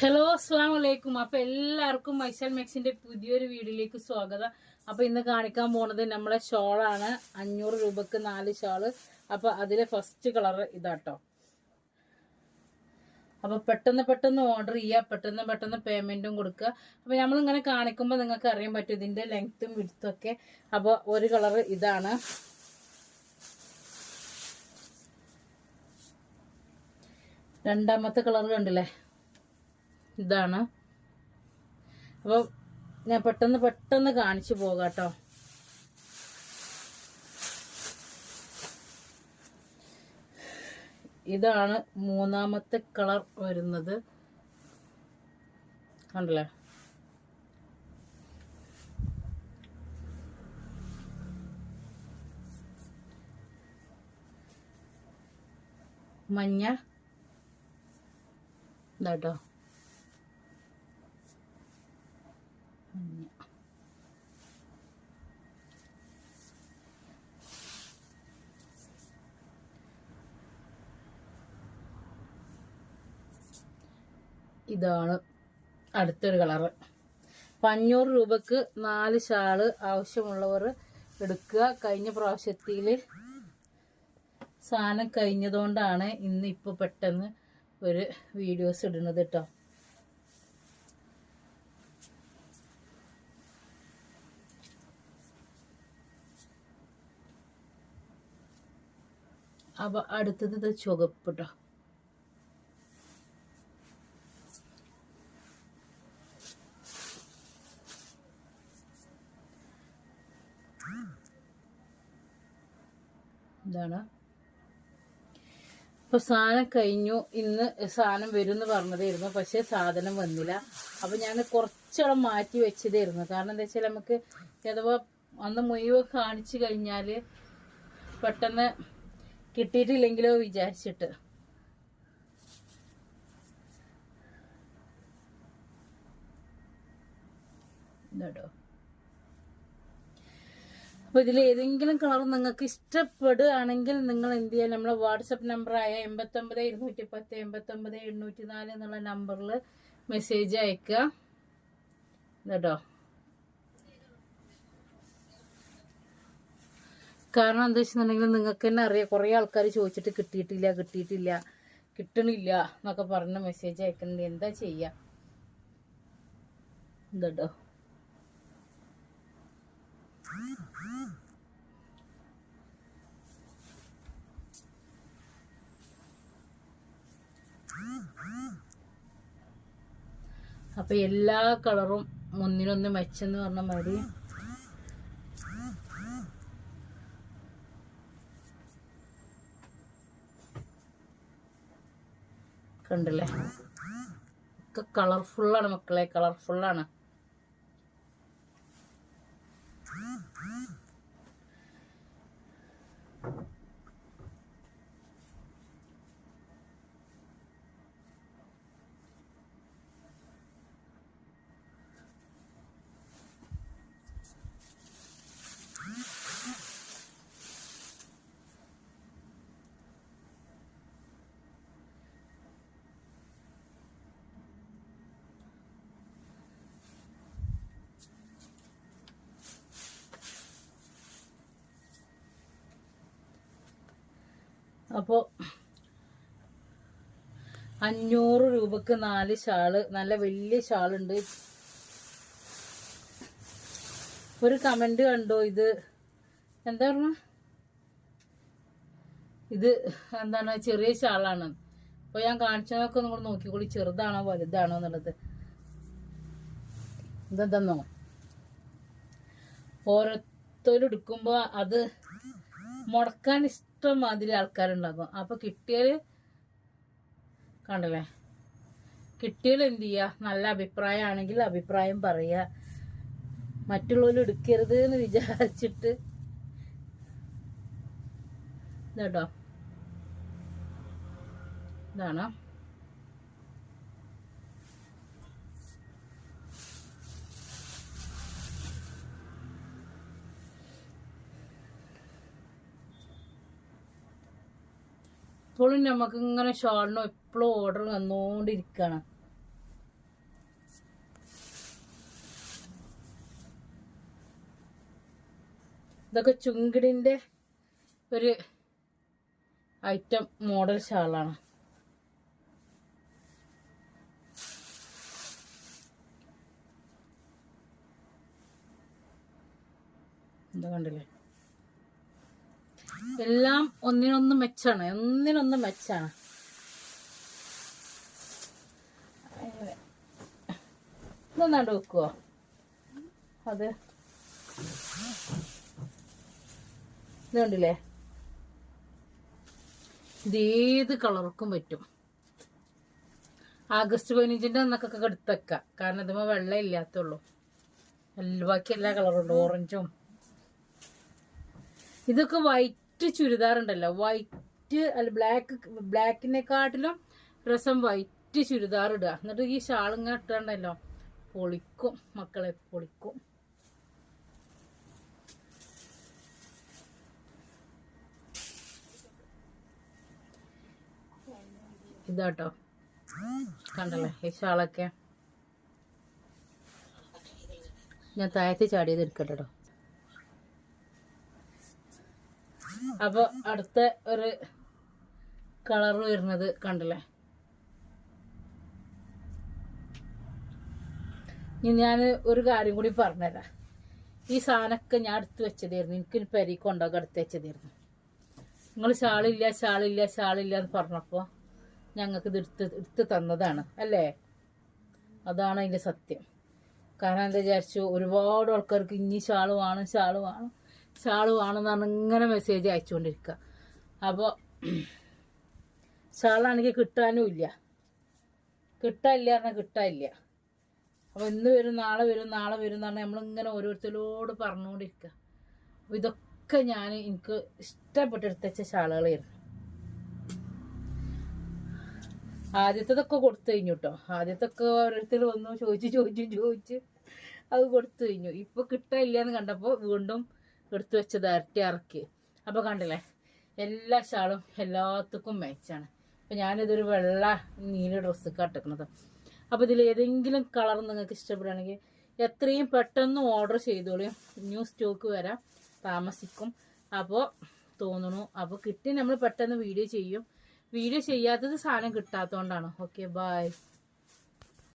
Hello അസ്സാം വലൈക്കും അപ്പൊ എല്ലാവർക്കും മൈസൽ മെക്സിന്റെ പുതിയൊരു വീഡിയോയിലേക്ക് സ്വാഗതം. അപ്പൊ ഇന്ന് കാണിക്കാൻ പോണത് നമ്മളെ ഷോളാണ്. അഞ്ഞൂറ് രൂപക്ക് നാല് ഷോൾ. അപ്പൊ അതിലെ ഫസ്റ്റ് കളർ ഇതാട്ടോ. അപ്പൊ പെട്ടെന്ന് പെട്ടെന്ന് ഓർഡർ ചെയ്യുക പെട്ടെന്ന് പെട്ടെന്ന് പേയ്മെന്റും കൊടുക്കുക. അപ്പൊ നമ്മൾ ഇങ്ങനെ കാണിക്കുമ്പോൾ നിങ്ങൾക്ക് അറിയാൻ പറ്റും ഇതിന്റെ ലെങ്ത്തും വിടുത്തും ഒക്കെ. അപ്പൊ ഒരു കളർ ഇതാണ്. രണ്ടാമത്തെ കളർ കണ്ടില്ലേ? ഇതാണ്. അപ്പോൾ ഞാൻ പെട്ടെന്ന് പെട്ടെന്ന് കാണിച്ചു പോകാട്ടോ. ഇതാണ് മൂന്നാമത്തെ കളർ വരുന്നത്. കണ്ടല്ലേ? മഞ്ഞ. ഇതാട്ടോ. ഇതാണ് അടുത്തൊരു കളറ് അപ്പം അഞ്ഞൂറ് രൂപക്ക് നാല് ഷാൾ ആവശ്യമുള്ളവർ എടുക്കുക. കഴിഞ്ഞ പ്രാവശ്യത്തിൽ സാധനം കഴിഞ്ഞതുകൊണ്ടാണ് ഇന്ന് ഇപ്പോൾ പെട്ടെന്ന് ഒരു വീഡിയോസ് ഇടുന്നത് കേട്ടോ അപ്പൊ അടുത്തത് ചുവപ്പ് കേട്ടോ ഇതാണ്. അപ്പൊ സാധനം കഴിഞ്ഞു. ഇന്ന് സാധനം വരും എന്ന് പറഞ്ഞതായിരുന്നു. പക്ഷെ സാധനം വന്നില്ല. അപ്പൊ ഞാൻ കുറച്ചോളം മാറ്റി വെച്ചതായിരുന്നു. കാരണം എന്താ വെച്ചാൽ നമുക്ക് അഥവാ അന്ന് മുഴുവൻ കാണിച്ചു കഴിഞ്ഞാൽ പെട്ടെന്ന് കിട്ടിയിട്ടില്ലെങ്കിലോ വിചാരിച്ചിട്ട്. ഇതാട്ടോ. അപ്പോൾ ഇതിൽ ഏതെങ്കിലും കളർ നിങ്ങൾക്ക് ഇഷ്ടപ്പെടുകയാണെങ്കിൽ നിങ്ങൾ എന്ത് ചെയ്യുക നമ്മളെ വാട്സപ്പ് നമ്പറായ എൺപത്തൊമ്പത് ഇരുന്നൂറ്റി പത്ത് എൺപത്തൊമ്പത് എണ്ണൂറ്റി നാല് എന്നുള്ള നമ്പറിൽ മെസ്സേജ് അയക്കുക കേട്ടോ കാരണം എന്താ വെച്ചിട്ടുണ്ടെങ്കിൽ നിങ്ങൾക്ക് തന്നെ അറിയാം കുറേ ആൾക്കാർ ചോദിച്ചിട്ട് കിട്ടിയിട്ടില്ല കിട്ടിയിട്ടില്ല കിട്ടണില്ല എന്നൊക്കെ പറഞ്ഞ മെസ്സേജ് അയക്കുന്നുണ്ട് എന്താ ചെയ്യുക ഇതട്ടോ. അപ്പൊ എല്ലാ കളറും ഒന്നിനൊന്ന് മെച്ചെന്ന് പറഞ്ഞ മതി. കണ്ടില്ലേ? ഒക്കെ കളർഫുള്ളാണ് മക്കളെ കളർഫുള്ളാണ് അപ്പോൾ അഞ്ഞൂറ് രൂപക്ക് നാല് ഷാൾ നല്ല വലിയ ഷാളുണ്ട്. ഒരു കമന്റ് കണ്ടോ ഇത്? എന്താ പറഞ്ഞ? ഇത് എന്താണ്? ചെറിയ ഷാളാണ്. അപ്പോൾ ഞാൻ കാണിച്ചതൊക്കെ നിങ്ങൾ നോക്കിക്കോളി. ചെറുതാണോ വലുതാണോ എന്നുള്ളത്. ഇതെന്തെന്നോ? ഓരോരുത്തരും എടുക്കുമ്പോൾ അത് മുടക്കാൻ ഇഷ്ടം മാതിരി ആൾക്കാരുണ്ടാകും. അപ്പൊ കിട്ടിയാൽ കണ്ടല്ലേ? കിട്ടിയാൽ എന്ത് ചെയ്യുക നല്ല അഭിപ്രായമാണെങ്കിൽ അഭിപ്രായം പറയുക മറ്റുള്ളവരും എടുക്കരുത് എന്ന് വിചാരിച്ചിട്ട് ഇതാട്ടോ. ഇതാണ്? എപ്പോഴും നമുക്ക് ഇങ്ങനെ ഷോളിനും എപ്പോഴും ഓർഡർ വന്നുകൊണ്ടിരിക്കുകയാണ് ഇതൊക്കെ ചുങ്കിടിന്റെ ഒരു ഐറ്റം മോഡൽ ഷാളാണ്. എന്താ കണ്ടില്ലേ? എല്ലാം ഒന്നിനൊന്ന് മെച്ചാണ്. ഒന്നിനൊന്ന് മെച്ചാണ്. ഇതൊന്നാണ്ട് വെക്കുവോ? അത്. ഇതുണ്ടല്ലേ ഇത് ഏത് കളർക്കും പറ്റും. ആഗസ്റ്റ് പതിനഞ്ചിന്റെ അന്നൊക്കെ എടുത്തേക്കാം കാരണം ഇതുമ്പോ വെള്ളം ഇല്ലാത്തുള്ളൂ ബാക്കി എല്ലാ കളറും ഉണ്ട്. ഓറഞ്ചും ഇതൊക്കെ വൈറ്റ് ചുരിദാർ ഉണ്ടല്ലോ വൈറ്റ് അല്ല ബ്ലാക്ക് ബ്ലാക്കിനെക്കാട്ടിലും രസം വൈറ്റ് ചുരിദാർ ഇടുക. എന്നിട്ട് ഈ ഷാളിങ്ങ ഇട്ടുണ്ടല്ലോ പൊളിക്കും. മക്കളെ പൊളിക്കും. ഇതാട്ടോ. കണ്ടല്ലേ ഈ ഷാളൊക്കെ. ഞാൻ താഴത്ത് ചാടിയത് എടുക്കട്ടെ കേട്ടോ അപ്പൊ അടുത്ത ഒരു കളർ വരുന്നത് കണ്ടല്ലേ? ഇനി ഞാൻ ഒരു കാര്യം കൂടി പറഞ്ഞുതരാം. ഈ സാധനമൊക്കെ ഞാൻ അടുത്ത് വെച്ചതായിരുന്നു. എനിക്ക് പെരി കൊണ്ടൊക്കെ അടുത്ത് വെച്ചതായിരുന്നു. നിങ്ങൾ ഷാളില്ല ഷാളില്ല ഷാളില്ല എന്ന് പറഞ്ഞപ്പോൾ ഞങ്ങൾക്ക് ഇത് എടുത്ത് എടുത്ത് തന്നതാണ് അല്ലേ? അതാണ് അതിന്റെ സത്യം. കാരണം എന്താ വിചാരിച്ചു ഒരുപാട് ആൾക്കാർക്ക് ഇനി ഷാൾ വേണം ഷാൾ വേണമെന്നാണ് ഇങ്ങനെ മെസ്സേജ് അയച്ചുകൊണ്ടിരിക്കുക അപ്പോൾ ഷാളാണെങ്കിൽ കിട്ടാനും ഇല്ല. കിട്ടാനില്ല പറഞ്ഞാൽ കിട്ടാനില്ല. അപ്പോൾ ഇന്ന് വരും നാളെ വരും നാളെ വരും എന്ന് പറഞ്ഞാൽ നമ്മളിങ്ങനെ ഓരോരുത്തരോട് പറഞ്ഞുകൊണ്ടിരിക്കുക അപ്പോൾ ഇതൊക്കെ ഞാൻ എനിക്ക് ഇഷ്ടപ്പെട്ടെടുത്തച്ച ഷാളുകളായിരുന്നു ആദ്യത്തതൊക്കെ കൊടുത്തു കഴിഞ്ഞു കേട്ടോ ആദ്യത്തൊക്കെ ഓരോരുത്തർ വന്നു ചോദിച്ച് ചോദിച്ചു ചോദിച്ച് അത് കൊടുത്തു കഴിഞ്ഞു. ഇപ്പോൾ കിട്ടാനില്ല എന്ന് കണ്ടപ്പോൾ വീണ്ടും എടുത്തു വെച്ചത് ഇരട്ടി ഇറക്കി. അപ്പൊ കണ്ടില്ലേ? എല്ലാ ഷാളും എല്ലാത്തുക്കും മാച്ചാണ് അപ്പൊ ഞാനിതൊരു വെള്ള നീല ഡ്രസ്സ് കട്ടിക്കുന്നത് അപ്പൊ ഇതിൽ ഏതെങ്കിലും കളർ നിങ്ങൾക്ക് ഇഷ്ടപ്പെടുകയാണെങ്കിൽ എത്രയും പെട്ടെന്ന് ഓർഡർ ചെയ്തോളൂ. ന്യൂ സ്റ്റോക്ക് വരാം. താമസിക്കും. അപ്പോൾ തോന്നുന്നു അപ്പോൾ കിട്ടി നമ്മൾ പെട്ടെന്ന് വീഡിയോ ചെയ്യും. വീഡിയോ ചെയ്യാത്തത് സാധനം കിട്ടാത്തതുകൊണ്ടാണ് ഓക്കെ ബൈ